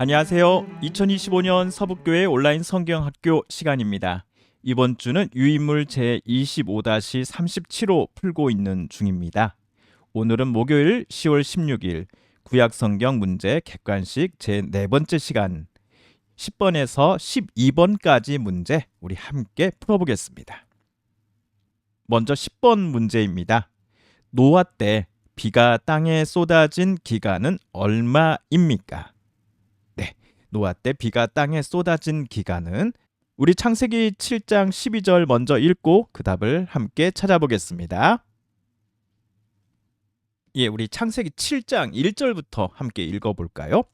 안녕하세요. 2025년 서북교회 온라인 성경학교 시간입니다. 이번 주는 유인물 제25-37호 풀고 있는 중입니다. 오늘은 목요일 10월 16일 구약 성경 문제 객관식 제네 번째 시간 10번에서 12번까지 문제 우리 함께 풀어보겠습니다. 먼저 10번 문제입니다. 노아 때 비가 땅에 쏟아진 기간은 얼마입니까? 네. 노아 때 비가 땅에 쏟아진 기간은 우리 창세기 7장 12절 먼저 읽고 그 답을 함께 찾아보겠습니다. 예, 우리 창세기 7장 1절부터 함께 읽어 볼까요?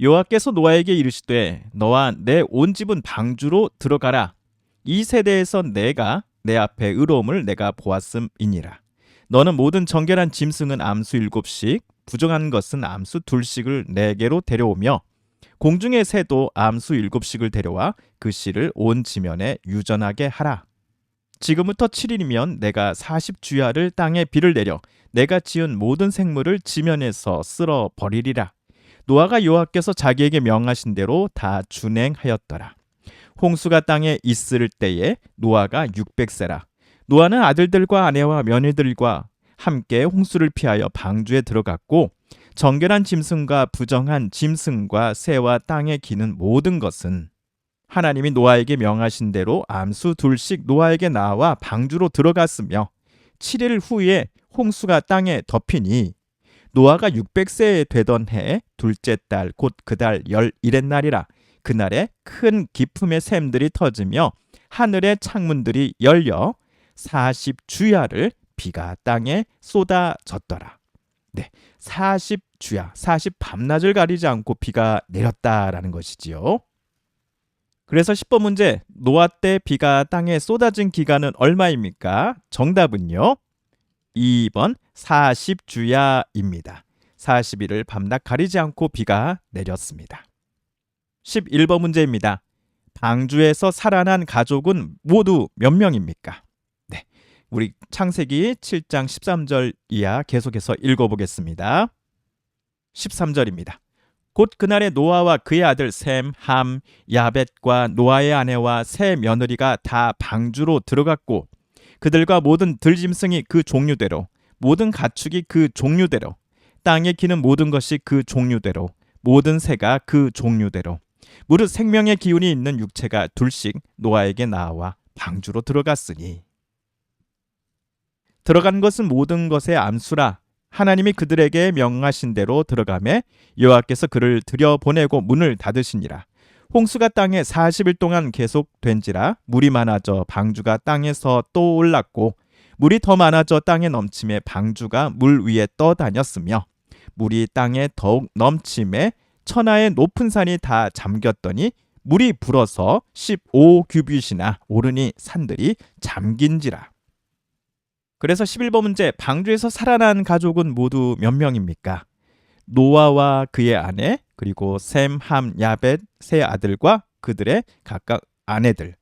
여호와께서 노아에게 이르시되 너와 내 온 집은 방주로 들어가라. 이 세대에서 내가 내 앞에 의로움을 내가 보았음이니라. 너는 모든 정결한 짐승은 암수 일곱씩, 부정한 것은 암수 둘씩을 내게로 데려오며 공중의 새도 암수 일곱씩을 데려와 그 씨를 온 지면에 유전하게 하라. 지금부터 7일이면 내가 40주야를 땅에 비를 내려 내가 지은 모든 생물을 지면에서 쓸어 버리리라. 노아가 여호와께서 자기에게 명하신 대로 다 준행하였더라. 홍수가 땅에 있을 때에 노아가 600세라. 노아는 아들들과 아내와 며느리들과 함께 홍수를 피하여 방주에 들어갔고 정결한 짐승과 부정한 짐승과 새와 땅에 기는 모든 것은 하나님이 노아에게 명하신 대로 암수 둘씩 노아에게 나와 방주로 들어갔으며 7일 후에 홍수가 땅에 덮이니 노아가 600세 되던 해 둘째 달 곧 그 달 열일의 날이라 그날에 큰 기품의 샘들이 터지며 하늘의 창문들이 열려 40 주야를 비가 땅에 쏟아졌더라. 네. 40주야, 40 밤낮을 가리지 않고 비가 내렸다라는 것이지요. 그래서 10번 문제, 노아 때 비가 땅에 쏟아진 기간은 얼마입니까? 정답은요. 2번 40주야입니다. 40일을 밤낮 가리지 않고 비가 내렸습니다. 11번 문제입니다. 방주에서 살아난 가족은 모두 몇 명입니까? 네. 우리 창세기 7장 13절 이하 계속해서 읽어보겠습니다. 13절입니다. 곧 그날에 노아와 그의 아들 셈, 함, 야벳과 노아의 아내와 세 며느리가 다 방주로 들어갔고 그들과 모든 들짐승이 그 종류대로 모든 가축이 그 종류대로 땅에 기는 모든 것이 그 종류대로 모든 새가 그 종류대로 무릇 생명의 기운이 있는 육체가 둘씩 노아에게 나와 방주로 들어갔으니 들어간 것은 모든 것의 암수라 하나님이 그들에게 명하신 대로 들어가매 여호와께서 그를 들여보내고 문을 닫으시니라 홍수가 땅에 40일 동안 계속된지라 물이 많아져 방주가 땅에서 또 올랐고 물이 더 많아져 땅에 넘침에 방주가 물 위에 떠다녔으며 물이 땅에 더욱 넘침에 천하의 높은 산이 다 잠겼더니 물이 불어서 15규빗이나 오르니 산들이 잠긴지라. 그래서 11번 문제 방주에서 살아난 가족은 모두 몇 명입니까? 노아와 그의 아내 그리고 셈, 함, 야벳 세 아들과 그들의 각각 아내들.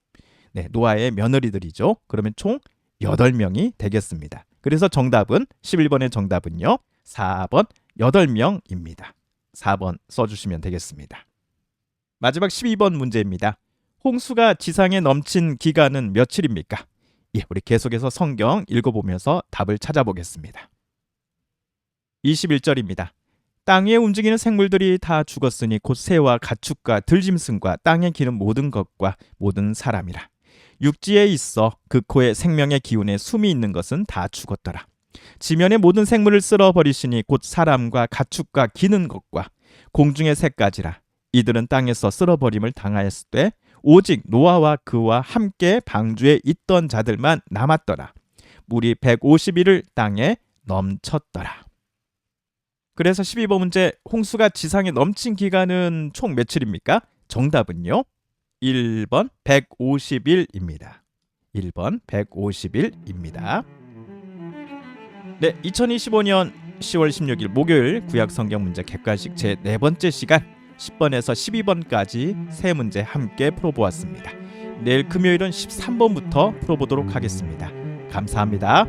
네, 노아의 며느리들이죠. 그러면 총 8명이 되겠습니다. 그래서 정답은 11번의 정답은요. 4번 8명입니다. 4번 써주시면 되겠습니다. 마지막 12번 문제입니다. 홍수가 지상에 넘친 기간은 며칠입니까? 예, 우리 계속해서 성경 읽어보면서 답을 찾아보겠습니다. 21절입니다. 땅에 움직이는 생물들이 다 죽었으니 곧 새와 가축과 들짐승과 땅에 기는 모든 것과 모든 사람이라. 육지에 있어 그 코에 생명의 기운에 숨이 있는 것은 다 죽었더라. 지면의 모든 생물을 쓸어 버리시니 곧 사람과 가축과 기는 것과 공중의 새까지라. 이들은 땅에서 쓸어 버림을 당하였을 때 오직 노아와 그와 함께 방주에 있던 자들만 남았더라. 물이 150일을 땅에 넘쳤더라. 그래서 12번 문제 홍수가 지상에 넘친 기간은 총 며칠입니까? 정답은요. 1번 150일입니다. 1번 150일입니다. 네, 2025년 10월 16일 목요일 구약 성경 문제 객관식 제 네 번째 시간 10번에서 12번까지 세 문제 함께 풀어보았습니다. 내일 금요일은 13번부터 풀어보도록 하겠습니다. 감사합니다.